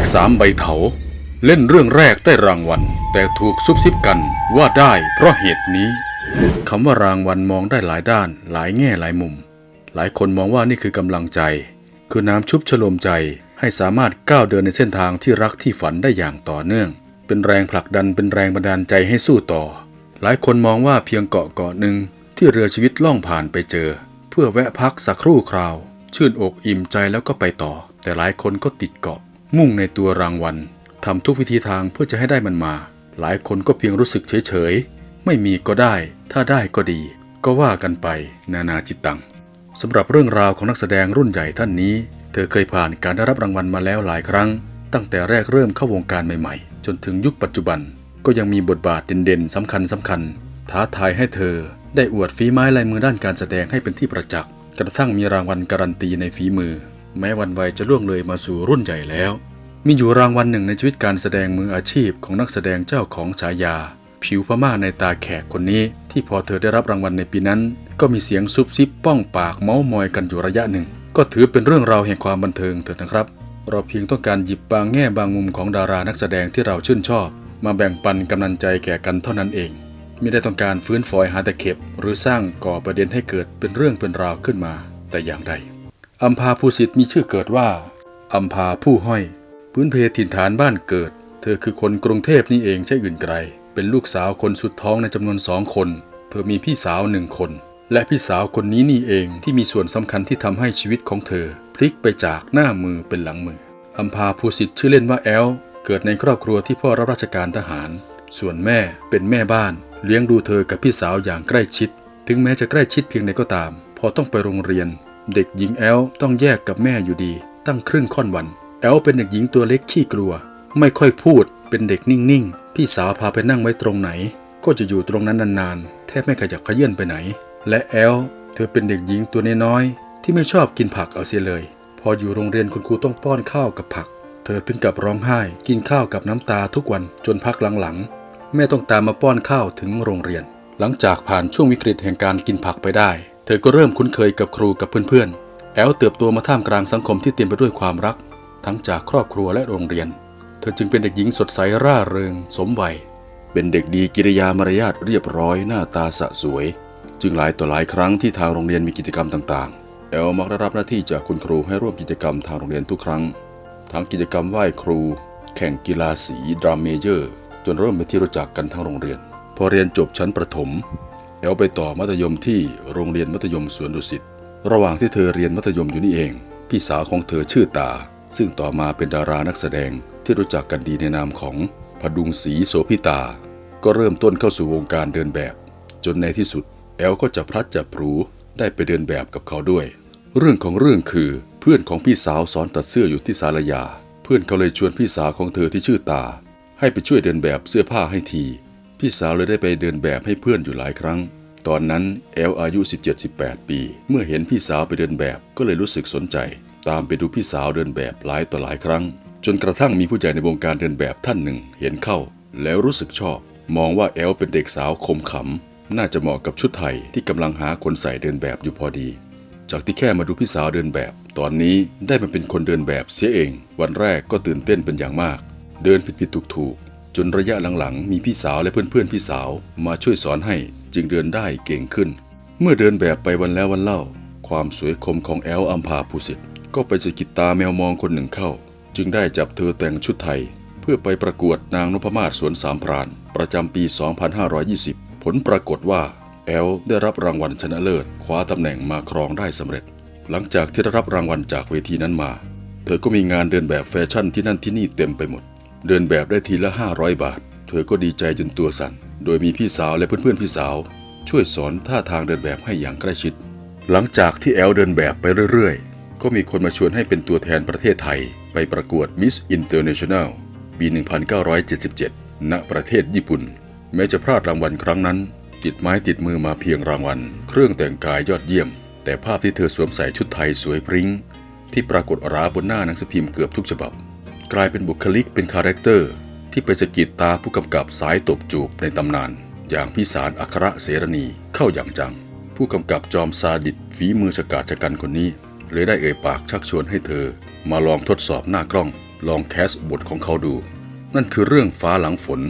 กสามใบเถา เล่นเรื่องแรกได้รางวัล แต่ถูกซุบซิบกันว่าได้เพราะเหตุนี้คำว่ารางวัลมองได้หลายด้าน หลายแง่หลายมุม หลายคนมองว่านี่คือกำลังใจ คือน้ำชุบชโลมใจให้สามารถก้าวเดินในเส้นทางที่รักที่ฝันได้อย่างต่อเนื่อง เป็นแรงผลักดันเป็นแรงบันดาลใจให้สู้ต่อ หลายคนมองว่าเพียงเกาะเกาะหนึ่งที่เรือชีวิตล่องผ่านไปเจอ เพื่อแวะพักสักครู่คราว ชื่นอกอิ่มใจแล้วก็ไปต่อ แต่หลายคนก็ติดเกาะ มุ่งในตัวรางวัลทำทุกวิธีทางเพื่อจะให้ได้มันมา หลายคนก็เพียงรู้สึกเฉยเฉยๆ ไม่มีก็ได้ ถ้าได้ก็ดี ก็ว่ากันไปนานาจิตตังสำหรับเรื่องราวของนักแสดงรุ่นใหญ่ท่านนี้ เธอเคยผ่านการได้รับรางวัลมาแล้วหลายครั้ง ตั้งแต่แรกเริ่มเข้าวงการใหม่ๆ จนถึงยุคปัจจุบัน ก็ยังมีบทบาทเด่นๆสำคัญสำคัญท้าทายให้เธอ ได้อวดฝีไม้ลายมือด้านการแสดงให้เป็นที่ประจักษ์กระทั่งมีรางวัลการันตีในฝีมือ แม้วันวัยจะล่วงเลยมาสู่รุ่นใหญ่แล้ว มีอยู่รางวัลหนึ่งในชีวิตการแสดงมืออาชีพของนักแสดงเจ้าของฉายา ผิวพม่าในตาแขกคนนี้ ที่พอเธอได้รับรางวัลในปีนั้น ก็มีเสียงซุบซิบป้องปากเมาส์มอยกันอยู่ระยะหนึ่ง ก็ถือเป็นเรื่องราวแห่งความบันเทิงเถิดนะครับ เราเพียงต้องการหยิบบางแง่บางมุมของดารานักแสดงที่เราชื่นชอบ มาแบ่งปันกำลังใจแก่กันเท่านั้นเองไม่ได้ต้องการฟื้นฝอยหาต่เข็บ หรือสร้างก่อประเด็นให้เกิดเป็นเรื่องเป็นราวขึ้นมาแต่อย่างใด อัมพาภูสิทธิ์มีชื่อเกิดว่า อัมพาผู้ห้อย พื้นเพถิ่นฐานบ้านเกิด เธอคือคนกรุงเทพนี่เองใช่อื่นไกล เป็นลูกสาวคนสุดท้องในจำนวนสองคน เธอมีพี่สาวหนึ่งคน และพี่สาวคนนี้นี่เองที่มีส่วนสำคัญที่ทำให้ชีวิตของเธอ พลิกไปจากหน้ามือเป็นหลังมือ อัมพาภูสิทธิ์ชื่อเล่นว่าแอล เกิดในครอบครัวที่พ่อรับราชการทหาร ส่วนแม่เป็นแม่บ้าน เลี้ยงดูเธอกับพี่สาวอย่างใกล้ชิด ถึงแม้จะใกล้ชิดเพียงใดก็ตาม พอต้องไปโรงเรียน เด็กหญิงแอลต้องแยกกับแม่อยู่ดี ตั้งครึ่งค่อนวัน แอลเป็นเด็กหญิงตัวเล็กขี้กลัว ไม่ค่อยพูด เป็นเด็กนิ่งๆ พี่สาวพาไปนั่งไว้ตรงไหน ก็จะอยู่ตรงนั้นนานๆ แทบไม่ขยับขยื่นไปไหน และแอลเธอเป็นเด็กหญิงตัวน้อยๆ ที่ไม่ชอบกินผักเอาเสียเลย พออยู่โรงเรียนคุณครูต้องป้อนข้าวกับผัก เธอถึงกับร้องไห้ กินข้าวกับน้ำตาทุกวันจนพักหลังๆ แม่ต้องตามมาป้อนข้าวถึงโรงเรียน หลังจากผ่านช่วงวิกฤตแห่งการกินผักไปได้ ธอก็เริ่มคุ้นเคยกับครูกับเพื่อนๆ แอลเติบโตมาท่ามกลางสังคมที่เต็มไปด้วยความรัก ทั้งจากครอบครัวและโรงเรียน เธอจึงเป็นเด็กหญิงสดใสร่าเริง สมวัย เป็นเด็กดีกิริยามารยาทเรียบร้อยหน้าตาสะสวย จึงหลายต่อหลายครั้งที่ทางโรงเรียนมีกิจกรรมต่างๆ แอลมักได้รับหน้าที่จากคุณครูให้ร่วมกิจกรรมทางโรงเรียนทุกครั้ง ทั้งกิจกรรมไหว้ครู แข่งกีฬาสีดรัมเมเจอร์ จนเริ่มเป็นที่รู้จักกันทั้งโรงเรียน พอเรียนจบชั้นประถม แอลไปต่อมัธยมที่โรงเรียนมัธยมสวนดุสิต ระหว่างที่เธอเรียนมัธยมอยู่นี่เอง พี่สาวของเธอชื่อตา ซึ่งต่อมาเป็นดารานักแสดงที่รู้จักกันดีในนามของพดุงศรีโสพิตา ก็เริ่มต้นเข้าสู่วงการเดินแบบ จนในที่สุด แอลก็จะพลัดจับพลูได้ไปเดินแบบกับเขาด้วย เรื่องของเรื่องคือเพื่อนของพี่สาวสอนตัดเสื้ออยู่ที่สารยา เพื่อนเขาเลยชวนพี่สาวของเธอที่ชื่อตา ให้ไปช่วยเดินแบบเสื้อผ้าให้ที พี่สาวเลยได้ไปเดินแบบให้เพื่อนอยู่หลายครั้ง ตอนนั้นแอลอายุ 17-18 ปี เมื่อเห็นพี่สาวไปเดินแบบก็เลยรู้สึกสนใจ ตามไปดูพี่สาวเดินแบบหลายต่อหลายครั้ง จนกระทั่งมีผู้ใหญ่ในวงการเดินแบบท่านหนึ่ง เห็นเข้า แล้วรู้สึกชอบ มองว่าแอลเป็นเด็กสาวคมขำน่าจะเหมาะกับชุดไทยที่กำลังหาคนใส่เดินแบบอยู่พอดี จากที่แค่มาดูพี่สาวเดินแบบ ตอนนี้ได้มาเป็นคนเดินแบบเสียเอง วันแรกก็ตื่นเต้นเป็นอย่างมาก เดินผิดผิดถูกถูก นระยะหลังๆ มีพี่สาวและเพื่อนๆพี่สาวมาช่วยสอนให้จึงเดินได้เก่งขึ้น เมื่อเดินแบบไปวันแล้ววันเล่า ความสวยคมของแอลอัมพาภูสิทธิ์ก็ไปสะกิดตาแมวมองคนหนึ่งเข้า จึงได้จับเธอแต่งชุดไทย เพื่อไปประกวดนางนพมาศสวนสามพราน ประจำปี 2520 ผลปรากฏว่าแอลได้รับรางวัลชนะเลิศคว้าตำแหน่งมาครองได้สำเร็จ หลังจากที่ได้รับรางวัลจากเวทีนั้นมา เธอก็มีงานเดินแบบแฟชั่นที่นั่นที่นี่เต็มไปหมด เดินแบบได้ทีละ 500 บาท เธอก็ดีใจจนตัวสั่น โดยมีพี่สาวและเพื่อนๆพี่สาว ช่วยสอนท่าทางเดินแบบให้อย่างใกล้ชิด หลังจากที่แอลเดินแบบไปเรื่อยๆ ก็มีคนมาชวนให้เป็นตัวแทนประเทศไทย ไปประกวด Miss International ปี 1977 ณ ประเทศญี่ปุ่น แม้จะพลาดรางวัลครั้งนั้น ติดไม้ติดมือมาเพียงรางวัล เครื่องแต่งกายยอดเยี่ยม แต่ภาพที่เธอสวมใส่ชุดไทยสวยพริ้ง ที่ปรากฏราบนหน้าหนังสือพิมพ์เกือบทุกฉบับ กลายเป็นบุคลิกเป็นคาแรคเตอร์ ที่ไปสะกิดตาผู้กำกับสายตบจูบในตำนาน อย่างพิสารอัครเสรณีเข้าอย่างจัง ผู้กำกับจอมซาดิสฝีมือฉกาจชะกันคนนี้เลยได้เอ่ยปากชักชวนให้เธอ มาลองทดสอบหน้ากล้อง ลองแคสบทของเขาดู นั่นคือเรื่องฟ้าหลังฝน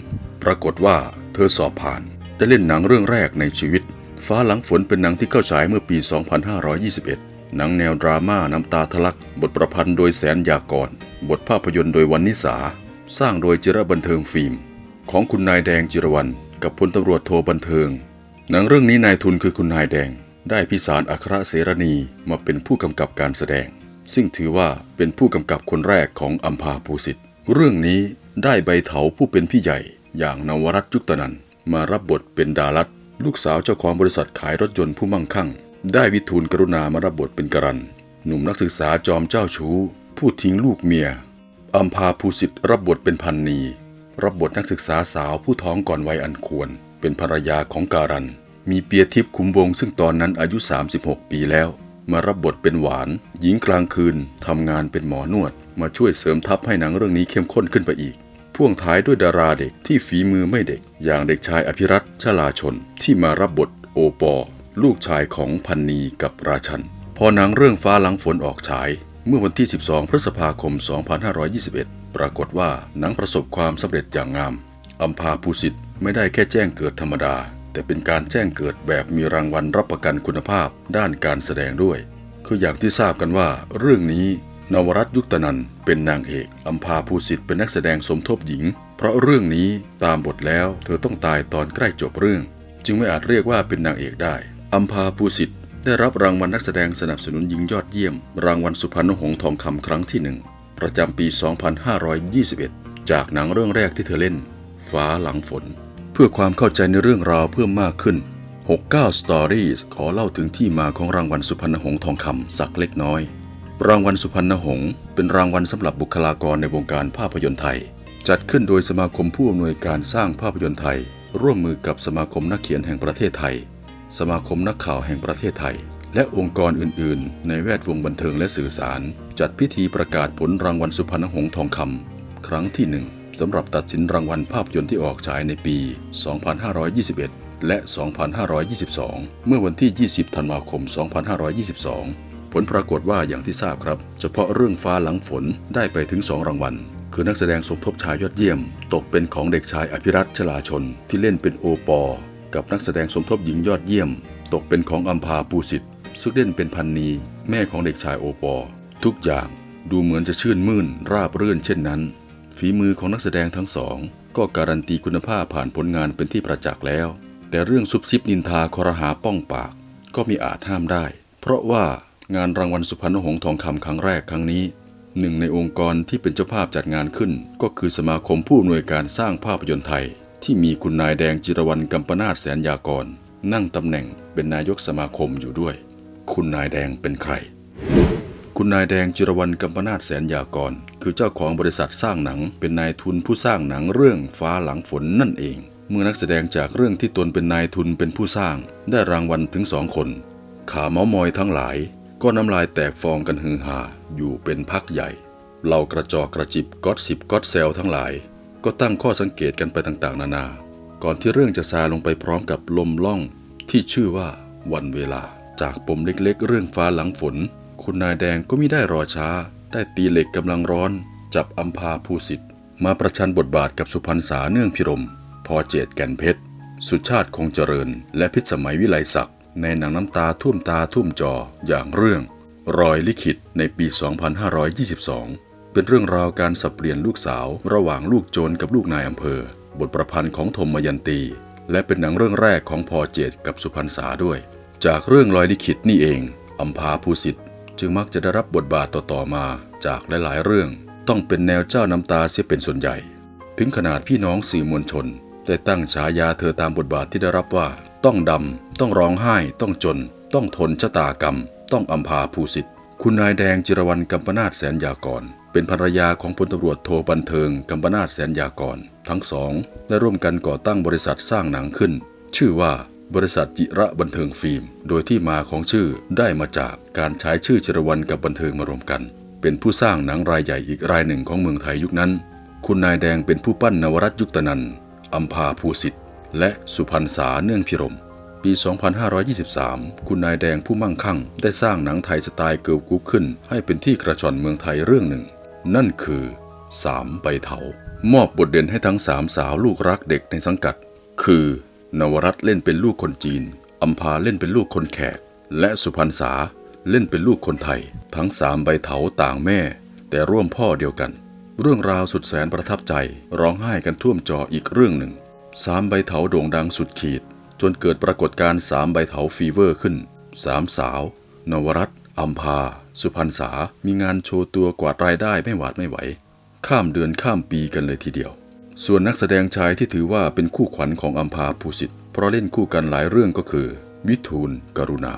ปรากฏว่าเธอสอบผ่าน ได้เล่นหนังเรื่องแรกในชีวิต ฟ้าหลังฝนเป็นหนังที่เข้าฉายเมื่อปี 2521 หนังแนวดราม่าน้ำตาทะลัก บทประพันธ์โดยแสนยากร บทภาพยนตร์โดยวันนิสา สร้างโดยจิระบันเทิงฟิล์ม ของคุณนายแดงจิรวันกับพลตำรวจโทบันเทิง หนังเรื่องนี้นายทุนคือคุณนายแดง ได้พิสารอัครเสรณีมาเป็นผู้กำกับการแสดง ซึ่งถือว่าเป็นผู้กำกับคนแรกของอัมพาภูสิทธิ์ เรื่องนี้ได้ใบเถาผู้เป็นพี่ใหญ่ อย่างนวรัตน์ยุตนันมารับบทเป็นดารัตลูกสาวเจ้าของบริษัทขายรถยนต์ผู้มั่งคั่ง ได้วิทูลกรุณามารับบทเป็นกรันหนุ่มนักศึกษาจอมเจ้าชู้ ผู้ทิ้งลูกเมียอัมพาภูสิทธิ์รับบทเป็นพันนี รับบทนักศึกษาสาวผู้ท้องก่อนวัยอันควร เป็นภรรยาของการัน มีเปียทิพย์คุมวงซึ่งตอนนั้นอายุ 36 ปีแล้ว มารับบทเป็นหวาน หญิงกลางคืนทำงานเป็นหมอนวด มาช่วยเสริมทัพให้หนังเรื่องนี้เข้มข้นขึ้นไปอีก พ่วงท้ายด้วยดาราเด็กที่ฝีมือไม่เด็ก อย่างเด็กชายอภิรัตชลาชน ที่มารับบทโอปอ ลูกชายของพันนีกับราชัน พอหนังเรื่องฟ้าหลังฝนออกฉาย เมื่อวันที่ 12 พฤษภาคม 2521 ปรากฏว่าหนังประสบความสำเร็จอย่างงามอัมพาภูสิทธิ์ไม่ได้แค่แจ้งเกิดธรรมดา แต่เป็นการแจ้งเกิดแบบมีรางวัลรับประกันคุณภาพด้านการแสดงด้วย คืออย่างที่ทราบกันว่า เรื่องนี้นวรัตยุคตนันเป็นนางเอกอัมพาภูสิทธิ์เป็นนักแสดงสมทบหญิง เพราะเรื่องนี้ตามบทแล้ว เธอต้องตายตอนใกล้จบเรื่อง จึงไม่อาจเรียกว่าเป็นนางเอกได้อัมพาภูสิทธิ์ ได้รับรางวัลนักแสดงสนับสนุนหญิงยอดเยี่ยม รางวัลสุพรรณหงส์ทองคำครั้งที่หนึ่งประจำปี 2521 จากหนังเรื่องแรกที่เธอเล่น ฟ้าหลังฝน เพื่อความเข้าใจในเรื่องราวเพิ่มมากขึ้น 69 Stories ขอเล่าถึงที่มาของรางวัลสุพรรณหงส์ทองคำสักเล็กน้อย รางวัลสุพรรณหงส์เป็นรางวัลสำหรับบุคลากรในวงการภาพยนตร์ไทย จัดขึ้นโดยสมาคมผู้อำนวยการสร้างภาพยนตร์ไทย ร่วมมือกับสมาคมนักเขียนแห่งประเทศไทย สมาคมนักข่าวแห่งประเทศไทย และองค์กรอื่น ๆ ในแวดวงบันเทิงและสื่อสาร จัดพิธีประกาศผลรางวัลสุพรรณหงส์ทองคำครั้งที่หนึ่งสำหรับตัดสินรางวัลภาพยนตร์ที่ออกฉายในปี 2521 และ 2522 เมื่อวันที่ 20 ธันวาคม 2522 ผลปรากฏว่าอย่างที่ทราบครับ เฉพาะเรื่องฟ้าหลังฝนได้ไปถึง 2 รางวัลคือนักแสดงสมทบชายยอดเยี่ยม ตกเป็นของเด็กชายอภิรัตชลาชนที่เล่นเป็นโอปอ กับนักแสดงสมทบหญิงยอดเยี่ยม ตกเป็นของอัมพาปูสิทธิ์ซึ่งเล่นเป็นพันนีแม่ของเด็กชายโอปอ ทุกอย่างดูเหมือนจะชื่นมื่นราบรื่นเช่นนั้น ฝีมือของนักแสดงทั้งสอง ก็การันตีคุณภาพผ่านผลงานเป็นที่ประจักษ์แล้ว แต่เรื่องซุบซิบนินทาคอรหาป้องปาก ก็มีอาจห้ามได้ เพราะว่างานรางวัลสุพรรณหงส์ทองคำครั้งแรกครั้งนี้หนึ่งในองค์กรที่เป็นเจ้าภาพจัดงานขึ้น ก็คือสมาคมผู้อำนวยการสร้างภาพยนตร์ไทย ที่มีคุณนายแดงจิรวรรณกัมปนาทแสนยากร นั่งตำแหน่งเป็นนายกสมาคมอยู่ด้วย คุณนายแดงเป็นใคร คุณนายแดงจิรวรรณกัมปนาทแสนยากร คือเจ้าของบริษัทสร้างหนัง เป็นนายทุนผู้สร้างหนังเรื่องฟ้าหลังฝนนั่นเอง เมื่อนักแสดงจากเรื่องที่ตนเป็นนายทุนเป็นผู้สร้าง ได้รางวัลถึงสองคน ขาเมามอยทั้งหลาย ก็น้ำลายแตกฟองกันฮือฮาอยู่เป็นพักใหญ่เหล่ากระจอกกระจิบก็อดสิบก็อดเซลทั้งหลาย ก็ตั้งข้อสังเกตกันไปต่างๆ นานา ก่อนที่เรื่องจะซาลงไปพร้อมกับลมล่อง ที่ชื่อว่าวันเวลา จากปมเล็กๆ เรื่องฟ้าหลังฝน คุณนายแดงก็ไม่ได้รอช้า ได้ตีเหล็กกำลังร้อน จับอัมพาภูสิทธิ์ มาประชันบทบาทกับสุพรรณษาเนื่องพิรม พอเจตแก่นเพชร สุชาติคงเจริญ และพิษสมัยวิไลศักดิ์ในหนังน้ำตาท่วมตาท่วมจออย่างเรื่อง รอยลิขิตในปี 2522 เป็นเรื่องราวการสับเปลี่ยนลูกสาวระหว่างลูกโจรกับลูกนายอำเภอ บทประพันธ์ของธมยันตี และเป็นหนังเรื่องแรกของพอเจตกับสุพรรณษาด้วย จากเรื่องรอยลิขิตนี่เองอัมพาภูสิทธิ์จึงมักจะได้รับบทบาทต่อๆมาจากหลายๆ เรื่อง ต้องเป็นแนวเจ้าน้ำตาเสียเป็นส่วนใหญ่ ถึงขนาดพี่น้องสื่อมวลชน ได้ตั้งฉายาเธอตามบทบาทที่ได้รับว่า ต้องดำ ต้องร้องไห้ ต้องจน ต้องทนชะตากรรม ต้องอัมพาภูสิทธิ์คุณนายแดงจิรวรรณกัมปนาทแสนยากร เป็นภรรยาของพลตำรวจโทบันเทิงกัมปนาทแสนยากร ทั้งสองได้ร่วมกันก่อตั้งบริษัทสร้างหนังขึ้น ชื่อว่าบริษัทจิระบันเทิงฟิล์ม โดยที่มาของชื่อได้มาจากการใช้ชื่อจิรวรรณกับบันเทิงมารวมกัน เป็นผู้สร้างหนังรายใหญ่อีกรายหนึ่งของเมืองไทยยุคนั้น คุณนายแดงเป็นผู้ปั้นนวรัตยุคตนันอัมพาภูสิทธิ์และสุพรรณษาเนื่องพิรม ปี 2523 คุณนายแดงผู้มั่งคั่ง ได้สร้างหนังไทยสไตล์เกิร์ลกรุ๊ปขึ้น ให้เป็นที่กระชอนเมืองไทยเรื่องหนึ่ง นั่นคือสามใบเถามอบบทเด่นให้ทั้งสามสาวลูกรักเด็กในสังกัด คือ นวรัตเล่นเป็นลูกคนจีนอัมพาเล่นเป็นลูกคนแขก และสุพรรณษาเล่นเป็นลูกคนไทย ทั้งสามใบเถาต่างแม่ แต่ร่วมพ่อเดียวกัน เรื่องราวสุดแสนประทับใจร้องไห้กันท่วมจออีกเรื่องหนึ่งสามใบเถาโด่งดังสุดขีด จนเกิดปรากฏการณ์สามใบเถาฟีเวอร์ขึ้นสามสาว นวรัต อัมพา สุพรรณษา มีงานโชว์ตัวกวาดรายได้ไม่หวาดไม่ไหว ข้ามเดือนข้ามปีกันเลยทีเดียว ส่วนนักแสดงชายที่ถือว่าเป็นคู่ขวัญของอัมพาภูสิทธิ์เพราะเล่นคู่กันหลายเรื่องก็คือ วิทูลกรุณา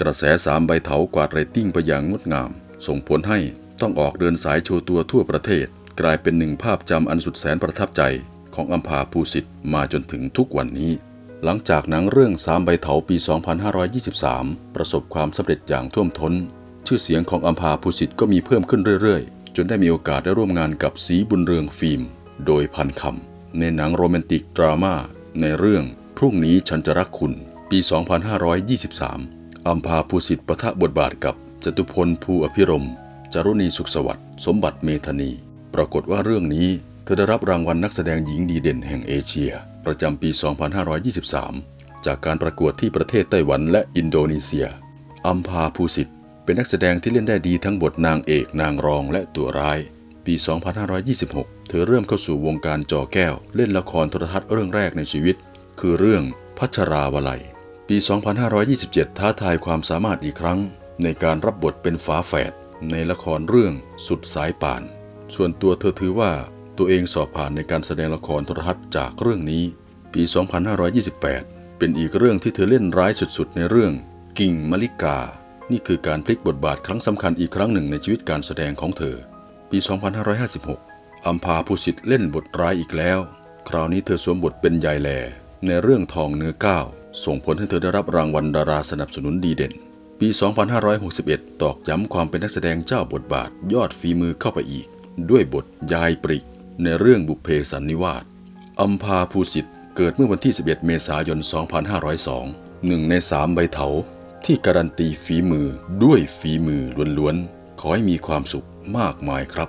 กระแสสามใบเถากวาดเรตติ้งไปอย่างงดงาม ส่งผลให้ต้องออกเดินสายโชว์ตัวทั่วประเทศ กลายเป็นหนึ่งภาพจำอันสุดแสนประทับใจของอัมพาภูสิทธิ์มาจนถึงทุกวันนี้ หลังจากหนังเรื่องสามใบเถาปี 2523 ประสบความสำเร็จอย่างท่วมท้น ชื่อเสียงของอัมพาภูสิทธิ์ก็มีเพิ่มขึ้นเรื่อยๆ จนได้มีโอกาสได้ร่วมงานกับสีบุญเรืองฟิล์ม โดยพันคำในหนังโรแมนติกดราม่าในเรื่องพรุ่งนี้ฉันจะรักคุณ ปี 2523 อัมพาภูสิทธิ์ประทะบทบาทกับจตุพลภูอภิรมจารุณีสุขสวัสดิ์สมบัติเมธนี ปรากฏว่าเรื่องนี้เธอได้รับรางวัลนักแสดงหญิงดีเด่นแห่งเอเชีย ประจำปี 2523 จากการประกวดที่ประเทศไต้หวันและอินโดนีเซีย อัมพาภูสิทธิ์เป็นนักแสดงที่เล่นได้ดีทั้งบทนางเอกนางรองและตัวร้าย ปี 2526 เธอเริ่มเข้าสู่วงการจอแก้ว เล่นละครโทรทัศน์เรื่องแรกในชีวิต คือเรื่องพัชราวลัย ปี 2527 ท้าทายความสามารถอีกครั้ง ในการรับบทเป็นฝาแฝดในละครเรื่องสุดสายป่าน ส่วนตัวเธอถือว่า ตัวเองสอบผ่านในการแสดงละครโทรทัศน์จากเรื่องนี้ ปี 2528 เป็นอีกเรื่องที่เธอเล่นร้ายสุดๆ ในเรื่อง กิ่งมลิกา นี่คือการพลิกบทบาทครั้งสำคัญอีกครั้งหนึ่งในชีวิตการแสดงของเธอ ปี 2556 อัมพาภูสิทธิ์เล่นบทร้ายอีกแล้ว คราวนี้เธอสวมบทเป็นยายแล ในเรื่องทองเนื้อก้าวส่งผลให้เธอได้รับรางวัลดาราสนับสนุนดีเด่น ปี 2561 ตอกย้ำความเป็นนักแสดงเจ้าบทบาทยอดฝีมือเข้าไปอีก ด้วยบทยายปริก ในเรื่องบุพเพสันนิวาสอัมพาภูสิทธิ์เกิดเมื่อวันที่ 11 เมษายน 2502หนึ่งในสามใบเถาที่การันตีฝีมือด้วยฝีมือล้วนๆ ขอให้มีความสุขมากมายครับ